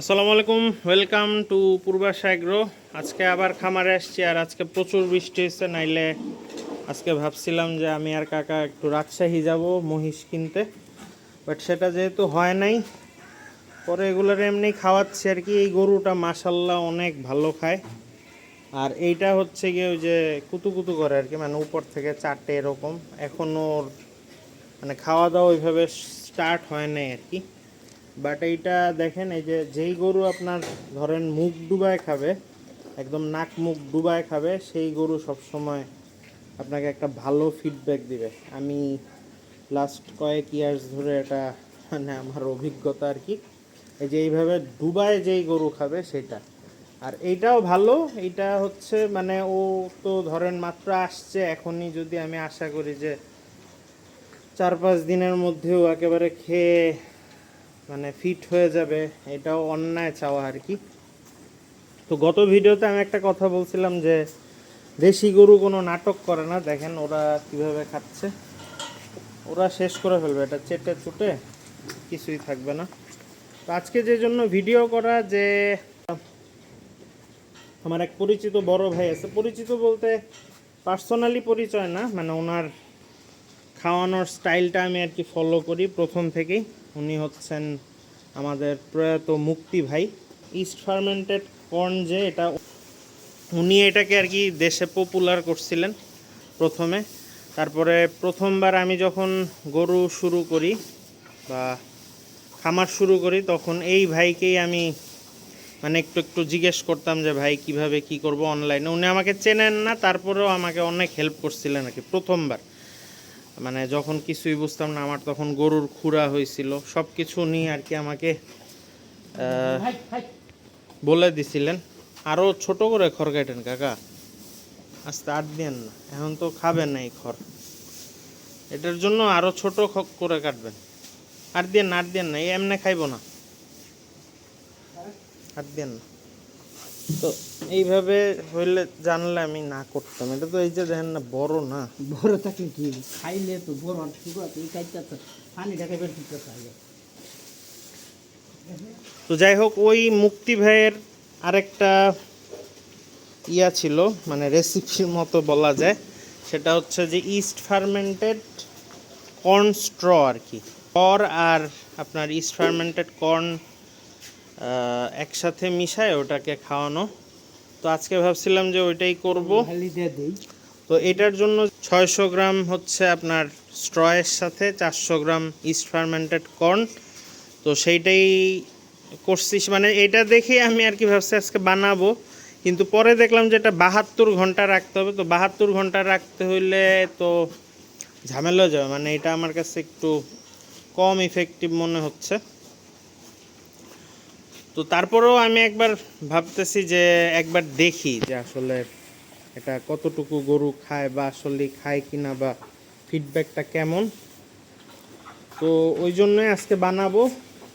আসসালামু আলাইকুম welcome to Purbasha agro আজকে আবার খামারে আসছি আর আজকে প্রচুর বৃষ্টি হয়েছে, নাইলে আজকে ভাবছিলাম যে আমি আর কাকা একটু রাজশাহী যাব মহিষ কিনতে বাট সেটা যেহেতু হয় নাই, পরে এগুলোর এমনি খাওয়াচ্ছি আর কি। এই গরুটা মাসাল্লাহ অনেক ভালো খায়। আর এইটা হচ্ছে গিয়ে ওই যে কুতু কুতু করে আর কি মানে উপর থেকে চারটে এরকম। এখনও ওর মানে খাওয়া দাওয়া ওইভাবে স্টার্ট হয় নাই আর কি। বাট এইটা দেখেন, এই যে যেই গরু আপনার ধরেন মুখ ডুবায় খাবে, একদম নাক মুখ ডুবায় খাবে, সেই গরু সবসময় আপনাকে একটা ভালো ফিডব্যাক দিবে। আমি লাস্ট কয়েক ইয়ার্স ধরে এটা মানে আমার অভিজ্ঞতা আর কি, এই যে এইভাবে ডুবায় যেই গরু খাবে সেটা। আর এইটাও ভালো, এইটা হচ্ছে মানে ও তো ধরেন মাত্র আসছে, এখনই যদি আমি আশা করি যে চার পাঁচ দিনের মধ্যেও একেবারে খেয়ে মানে ফিট হয়ে যাবে, এটাও অন্যায় চাওয়া আর কি। তো গত ভিডিওতে আমি একটা কথা বলছিলাম যে, দেশি গরু কোনো নাটক করে না, দেখেন ওরা কীভাবে খাচ্ছে। ওরা শেষ করে ফেলবে, এটা চেটে চুটে কিছুই থাকবে না। তো আজকে যে জন্য ভিডিও করা যে, আমার এক পরিচিত বড় ভাই আছে, পরিচিত বলতে পার্সোনালি পরিচয় না মানে ওনার খাওয়ানোর স্টাইলটা আমি আর কি ফলো করি প্রথম থেকেই। উনি হচ্ছেন আমাদের প্রয়াত মুক্তি ভাই ইস্ট ফার্মেন্টেড কর্ন যে এটা, উনি এটাকে আর কি দেশে পপুলার করছিলেন প্রথমে। তারপরে প্রথমবার আমি যখন গরু শুরু করি বা খামার শুরু করি, তখন এই ভাইকেই আমি মানে একটু একটু জিজ্ঞেস করতাম যে, ভাই, কীভাবে কি করব অনলাইনে উনি আমাকে চেনেন না, তারপরেও আমাকে অনেক হেল্প করছিলেন আর কি প্রথমবার। মানে যখন কিছুই বুঝতাম না আমার তখন গরুর খুরা হয়েছিল। সব কিছু নিয়ে আর কি আমাকে বলে দিছিলেন। আরও ছোট করে খড় কাটেন কাকা। আস্তে আর দেন না। এখন তো খাবেন না এই খড়। এটার জন্য আরও ছোট করে কাটবেন। আর দেন না আর দেন না। এই এমনি খাইব না। আর দেন না। তো এইভাবে হইলে জানলে আমি না করতাম। এটা তো এই যে দেখেন না বড় না। বড় থাকলে কি খাইলে তো বড় শুরু আছে এই কাজটা পানি ঢাকা বের দিতে চাইলে তো যাই হোক ওই মুক্তি ভাইয়ের আরেকটা ইয়া ছিল মানে রেসিপির মতো বলা যায়। সেটা হচ্ছে যে ইস্ট ফার্মেন্টেড কর্ন স্ট্র আর কি। কর আর আপনার ইস্ট ফার্মেন্টেড কর্ন একসাথে মিশায় ওটাকে খাওয়ানো। তো আজকে ভাবছিলাম যে ওইটাই করব। তো এটার জন্য ছয়শো গ্রাম হচ্ছে আপনার স্ট্রয়ের সাথে চারশো গ্রাম ইস্ট ফার্মেন্টেড কর্ন। তো সেইটাই করছিস। মানে এটা দেখে আমি আর কি ভাবছি আজকে বানাবো। কিন্তু পরে দেখলাম যে এটা বাহাত্তর ঘণ্টা রাখতে হবে। তো বাহাত্তর ঘণ্টা রাখতে হইলে তো ঝামেলা যাবে। মানে এটা আমার কাছে একটু কম ইফেক্টিভ মনে হচ্ছে। তো তারপরেও আমি একবার ভাবতেছি যে একবার দেখি যে আসলে এটা কতটুকু গরু খায় বা আসলে খায় কিনা বা ফিডব্যাকটা কেমন। তো ওই জন্যই আজকে বানাবো।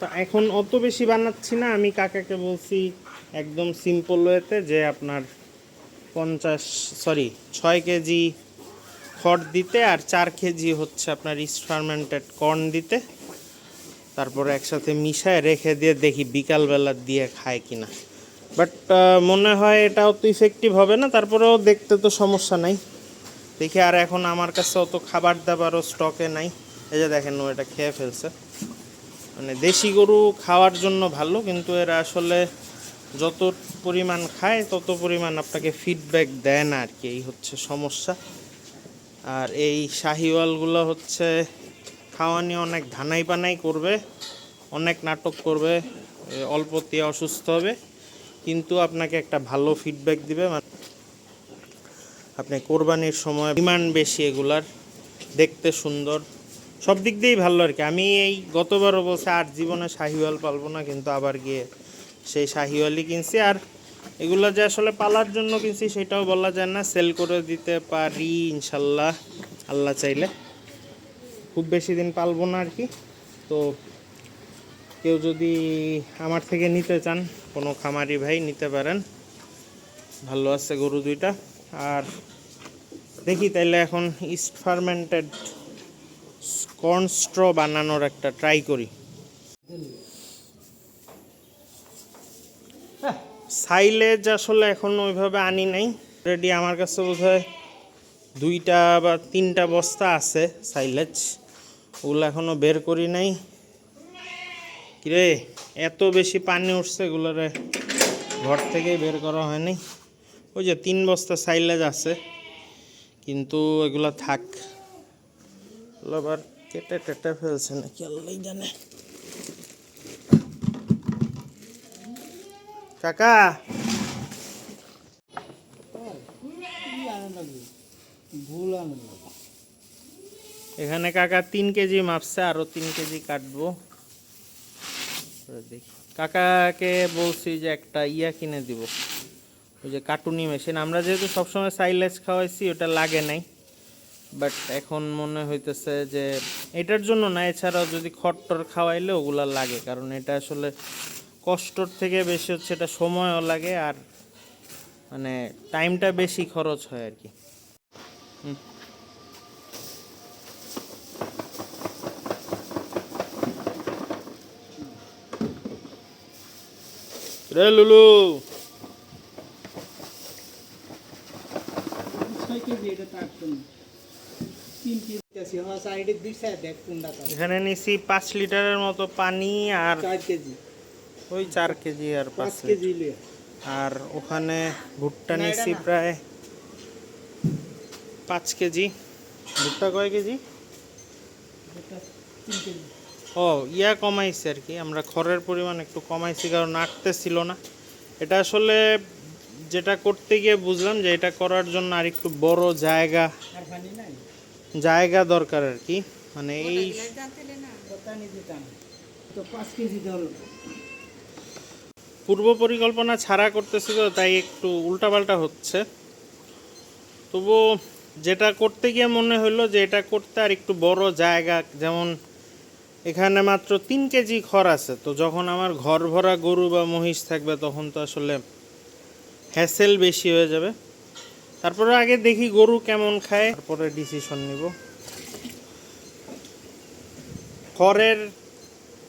তো এখন অত বেশি বানাচ্ছি না। আমি কাকাকে বলছি একদম সিম্পল ওয়েতে যে আপনার পঞ্চাশ সরি ছয় কেজি খড় দিতে আর চার কেজি হচ্ছে আপনার ইস্ট ফার্মেন্টেড কর্ন দিতে। তারপরে একসাথে মিশায় রেখে দিয়ে দেখি বিকালবেলা দিয়ে খায় কিনা। বাট মনে হয় এটা অত ইফেক্টিভ হবে না, তারপরেও দেখতে তো সমস্যা নাই। দেখি আর এখন আমার কাছে অত খাবার দাবারও স্টকে নাই। এই যে দেখেন ও এটা খেয়ে ফেলছে। মানে দেশি গরু খাওয়ার জন্য ভালো, কিন্তু এরা আসলে যত পরিমাণ খায়, তত পরিমাণ আপনাকে ফিডব্যাক দেয় না আর কি। এই হচ্ছে সমস্যা। আর এই শাহিওয়ালগুলো হচ্ছে খাওয়া নিয়ে অনেক ধানাই পানাই করবে, অনেক নাটক করবে অল্পতে অসুস্থ হবে। কিন্তু আপনাকে একটা ভালো ফিডব্যাক দিবে মানে আপনি কোরবানির সময় ডিমান্ড বেশি এগুলার, দেখতে সুন্দর। সব দিক দিয়েই ভালো আর কি। আমি এই গতবারও বলছি, আর জীবনে শাহিওয়াল পালবো না, কিন্তু আবার গিয়ে সেই শাহিওয়ালই কিনছি। আর এগুলো যে আসলে পালার জন্য কিনছি, সেটাও বলা যায় না। সেল করে দিতে পারি, ইনশাল্লাহ। আল্লাহ চাইলে। খুব বেশি দিন পালবো না আর কি। তো কেউ যদি আমার থেকে নিতে চান, কোনো খামারি ভাই নিতে পারেন। ভালো আছে গরু দুইটা। আর দেখি তাইলে এখন ইস্ট ফার্মেন্টেড কর্ন স্ট্র বানানোর একটা ট্রাই করি। সাইলেজ আসলে এখন ওইভাবে আনি নাই। রেডি আমার কাছে বোধহয় দুইটা বা তিনটা বস্তা আছে সাইলেজ ওগুলো এখনও বের করি নাই। কিরে, এত বেশি পানি উঠছে এগুলোরে। ঘর থেকেই বের করা হয়নি। ওই যে তিন বস্তা সাইলেজ আছে। কিন্তু এগুলো থাক। আবার কেটে টেটে ফেলছে নাকি আল্লাহ জানে। কাকা! ভুল আনন্দ এখানে কাকা তিন কেজি মাপছে আরও তিন কেজি কাটবো। দেখি। কাকাকে বলছি যে একটা ইয়া কিনে দিব। ওই যে কাটুনি মেশিন। আমরা যেহেতু সবসময় সাইলেজ খাওয়াইছি, ওটা লাগে নাই। বাট এখন মনে হইতেছে যে এটার জন্য না, এছাড়াও যদি খট্টর খাওয়াইলে ওগুলা লাগে। কারণ এটা আসলে কষ্টর থেকে বেশি হচ্ছে, এটা সময়ও লাগে আর মানে টাইমটা বেশি খরচ হয় আর কি রে লুলু ছয় কেজি এটা তার জন্য তিন কেজি আছে হ্যাঁ সাইডে দুই সাইড দেখ কোনটা তার এখানে নিছি পাঁচ লিটারের মতো পানি আর ওই চার কেজি আর পাঁচ কেজি আর ওখানে ভুট্টা নিছি প্রায় পাঁচ কেজি। ভুট্টা কয় কেজি? এটা তিন কেজি। ও ইয়া কমাইছে আর কি। আমরা খড়ের পরিমাণ একটু কমাইছি কারণ আঁকতে আটতেছিল না। এটা আসলে যেটা করতে গিয়ে বুঝলাম যে এটা করার জন্য আর একটু বড় জায়গা জায়গা দরকার আর কি। মানে এই পূর্ব পরিকল্পনা ছাড়া করতেছি তো তাই একটু উল্টাপাল্টা হচ্ছে। তবু যেটা করতে গিয়ে মনে হলো যে এটা করতে আর একটু বড় জায়গা যেমন এখানে মাত্র তিন কেজি খড় আছে। তো যখন আমার ঘর ভরা গরু বা মহিষ থাকবে তখন তো আসলে হ্যাসেল বেশি হয়ে যাবে। তারপরে আগে দেখি গরু কেমন খায় তারপরে ডিসিশন নিব। খড়ের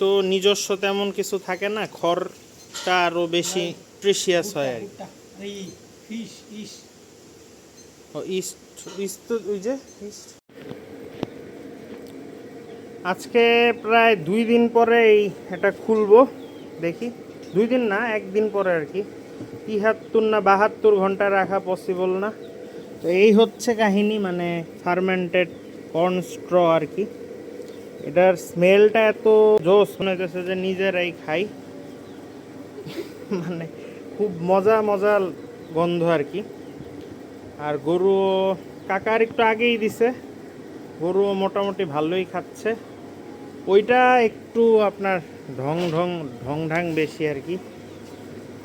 তো নিজস্ব তেমন কিছু থাকে না খড়টা আরও বেশি প্রেশিয়াস হয় আর কি। ইস্ট ইস্ট ওই যে ইস্ট আজকে প্রায় দুই দিন পরে এই এটা খুলবো, দেখি। দুই দিন না একদিন পরে আর কি। তিহাত্তর না বাহাত্তর ঘণ্টা রাখা পসিবল না। তো এই হচ্ছে কাহিনী মানে ফার্মেন্টেড কর্ন স্ট্র আর কি। এটার স্মেলটা এত জোস মনে হচ্ছে যে নিজেরাই খাই। মানে খুব মজা মজা গন্ধ আর কি। আর গরু কাকার একটু আগেই দিছে। গরু মোটামুটি ভালোই খাচ্ছে। ওইটা একটু আপনার ঢং ঢং ঢং ঢাং বেশি আর কি।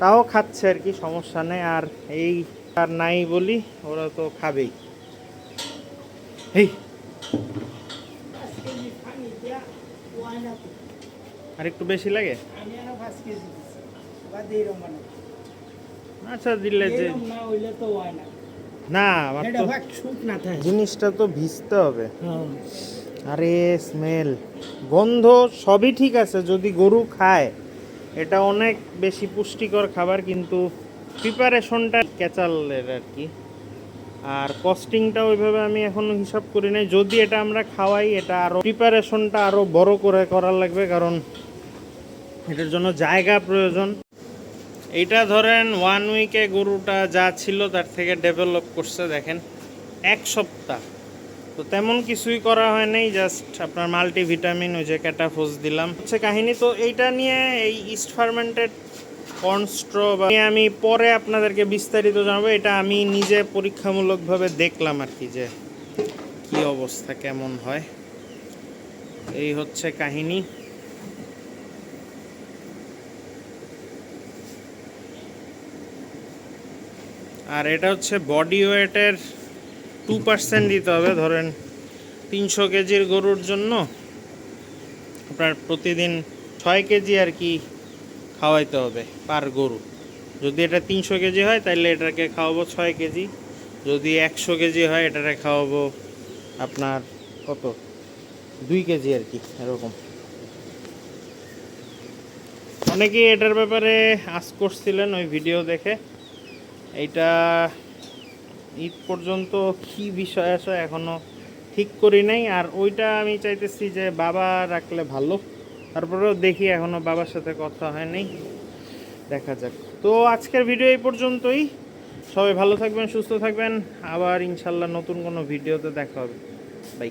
তাও খাচ্ছে আর কি সমস্যা নেই। আর এই আর নাই বলি ওরা তো খাবেই। এই আর একটু বেশি লাগে? আচ্ছা দিলে যে না জিনিসটা তো ভিজতে হবে। হ্যাঁ। আরে স্মেল গন্ধ সবই ঠিক আছে, যদি গরু খায়। এটা অনেক বেশি পুষ্টিকর খাবার, কিন্তু প্রিপারেশনটা ক্যাচালের আর কি। আর কস্টিংটা ওইভাবে আমি এখনও হিসাব করি নাই। যদি এটা আমরা খাওয়াই, এটা আরও প্রিপারেশনটা আরও বড় করে করার লাগবে, কারণ এটার জন্য জায়গা প্রয়োজন। এটা ধরেন ওয়ান উইকে গরুটা যা ছিল, তার থেকে ডেভেলপ করছে, দেখেন, এক সপ্তাহ। তো তেমন কিছুই করা হয় নাই জাস্ট আপনার মাল্টিভিটামিন ওই যে ক্যাটাফোস দিলাম। হচ্ছে কাহিনী, তো এইটা নিয়ে এই ইস্ট ফার্মেন্টেড কর্নস্ট্র বা আমি পরে আপনাদেরকে বিস্তারিত জানাব, এটা আমি নিজে পরীক্ষামূলকভাবে দেখলাম আর কি যে কি অবস্থা, কেমন হয়। এই হচ্ছে কাহিনী। আর এটা হচ্ছে বডি ওয়েটের টু পার্সেন্ট দিতে হবে, ধরেন তিনশো কেজির গরুর জন্য। আপনার প্রতিদিন ছয় কেজি আর কি খাওয়াইতে হবে পার গরু। যদি এটা তিনশো কেজি হয় তাহলে এটাকে খাওয়াবো ছয় কেজি। যদি একশো কেজি হয়, এটাকে খাওয়াবো আপনার কত? দুই কেজি আর কি, এরকম। অনেকেই এটার ব্যাপারে আজ করছিলেন ওই ভিডিও দেখে। এইটা ঈদ পর্যন্ত কি বিষয় আছে এখনও ঠিক করি নাই। আর ওইটা আমি চাইতেছি যে বাবা রাখলে ভালো। তারপরেও দেখি এখনও বাবার সাথে কথা হয় নাই দেখা যাক। তো আজকের ভিডিও এই পর্যন্তই। সবাই ভালো থাকবেন, সুস্থ থাকবেন। আবার ইনশাল্লাহ নতুন কোনো ভিডিওতে দেখা হবে। বাই